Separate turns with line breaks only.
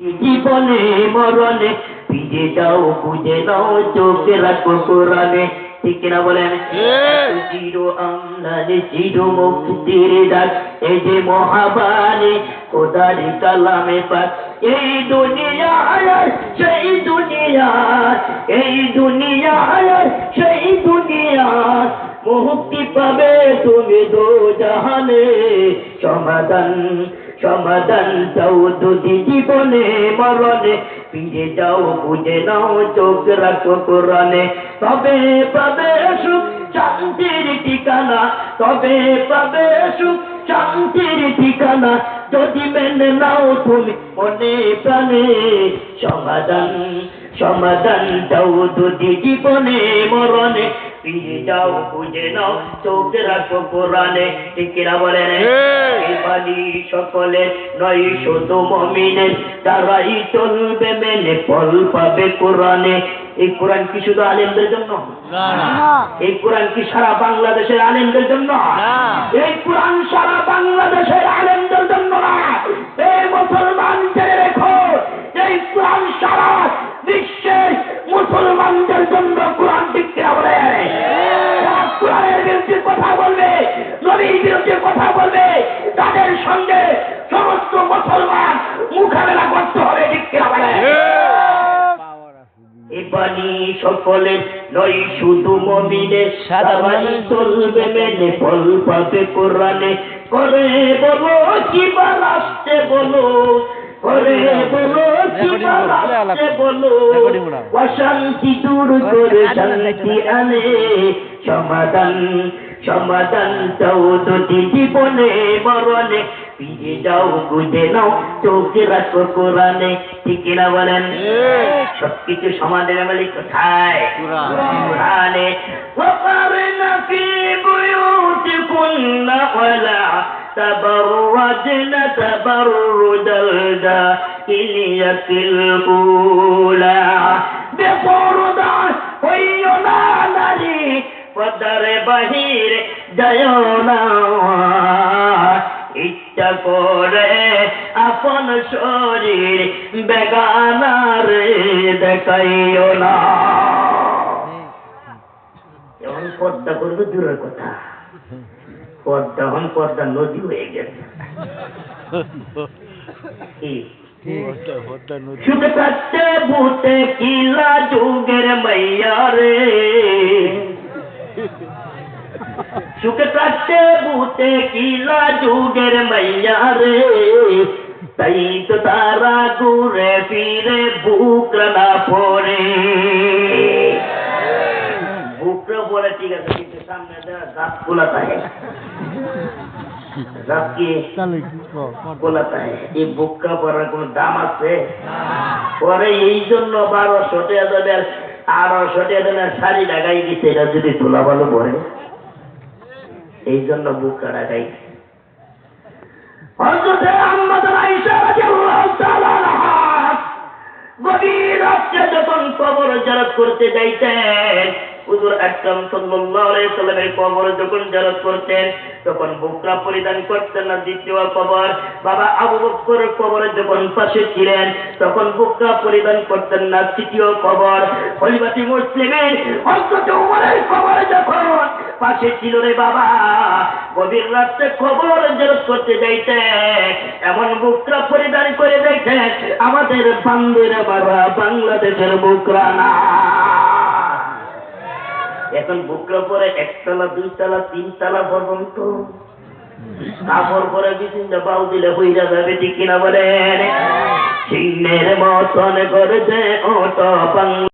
জীবনে মরণে ফিরে যাও খুঁজে নাও চোখে রাখো কোরআনে। ঠিক কিনা বলেন? চির আমলানে চির মুক্তির ডাক। এই যে মহাবাণী খোদার কালামে পাক। এই দুনিয়া সেই দুনিয়া এই দুনিয়া সেই দুনিয়া মুক্তি পাবে তুমি দো জাহানে সমাধান সমাধান চাও যদি জীবনে মরণে, ফিরে যাও, বুঝে নাও, চোখ রাখো কোরআনে। তবে পাবে সুখ, শান্তির ঠিকানা। তবে পাবে সুখ, শান্তির ঠিকানা। যদি মেনে নাও তুমি মনে প্রাণে, সমাধান সমাধান চাও যদি জীবনে মরণে। ফিরে যাও বুঝে নাও চোখ রাখো কোরআনে বলেন সকলের নয় শুধু মমিনের তারাই চলবে মেনে ফল পাবে কোরআনে। এই কোরআন কি শুধু আলেমদের জন্য? এই কোরআন কি সারা বাংলাদেশের আলেমদের জন্য? এই কোরআন সারা বাংলাদেশের আলেমদের জন্য না? মোকাবেলা করতে হবে বলে বাণী সকলের শুধু সাদাবাণী চলবে মেনে ফল পাবে কোরআনে। করে বলো কি বলো করে বলো কি বলো অশান্তি দূর করে শান্তি আনে সমাধান সমাধান চাও যদি জীবনে মরণে ফিরে যাও বুঝে নাও চোখে রাখো কোরআনে ঠিক কিনা বলেন সবকিছু সমাধানের মালিক কোথায় কোরআনে وقرن في بيوتكن ولا تبرجن تبرج الجاهلية الأولى বাহির যায় না। ইচ্ছা করে আপন শরীর বেগানার দেখাইও না। পর্দা করবে দূরের কথা। পর্দা হন পর্দা নদী হয়ে গেছে? থাকতে ভূতে কিলা যুগের মাইয়া রে থাকতে ভূতে কিলা যুগের মাইয়া রে। তাই তো তারা ঘুরে ফিরে বুকরা না পড়ে। বুকরা পড়ে ঠিক আছে কিন্তু সামনে দাঁত খোলা থাকে। দাঁত কি? খোলাতে এই বুকটা পরার কোন দাম আছে? পরে এই জন্য বারোশো টাকা দেবেন আড়াইশো টাকা দেবেন শাড়ি লাগাই দিচ্ছে এটা যদি তোলা ভালো পরে। এই জন্য যখন জারাত করতেন, তখন বুকরা পরিধান করতেন না দ্বিতীয় কবর। বাবা আবু বকর কবরে যখন পাশে ছিলেন, তখন বুকরা পরিধান করতেন না তৃতীয় কবর। খলিফাতি মুসলিমের যখন পাশে ছিল রে বাবা। গভীর রাত্রে খবর জারাত করতে যাইতে। এমন বুকরা পরিধান করে যাইতেন আমাদের বান্ধেরা বাবা বাংলাদেশের বুকরা না। এখন বুকরা পরে একতলা, দুইতলা, তিনতলা পর্যন্ত। কাপড় পরে বিভিন্ন বাউ দিলে হইরা যাবে, ঠিক কিনা বলেন? সিংহের মতন করেছে ওটা বাংলা